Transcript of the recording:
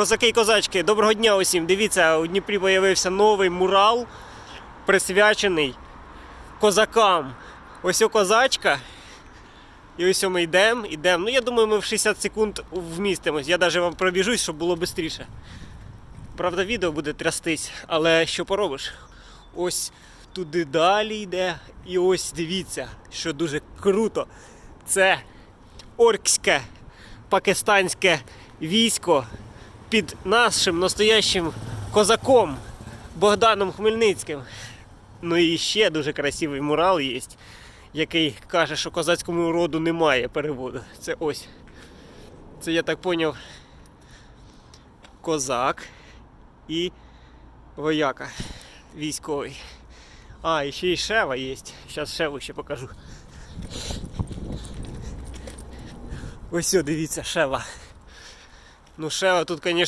Козаки і козачки, доброго дня усім. Дивіться, у Дніпрі з'явився новий мурал, присвячений козакам. Ось о козачка. І ось ми йдемо, йдемо. Ну, я думаю, ми в 60 секунд вмістимось. Я навіть вам пробіжусь, щоб було швидше. Правда, відео буде трястись, але що поробиш? Ось туди далі йде. І ось дивіться, що дуже круто. Це оркське пакистанське військо під нашим настоящим козаком Богданом Хмельницьким. Ну і ще дуже красивий мурал є, який каже, що козацькому роду немає переводу. Це ось. Це я так поняв. Козак і вояка військовий. А, і ще й шева є. Зараз шеву ще покажу. Ось, дивіться, шева. Ну, шева тут, звісно.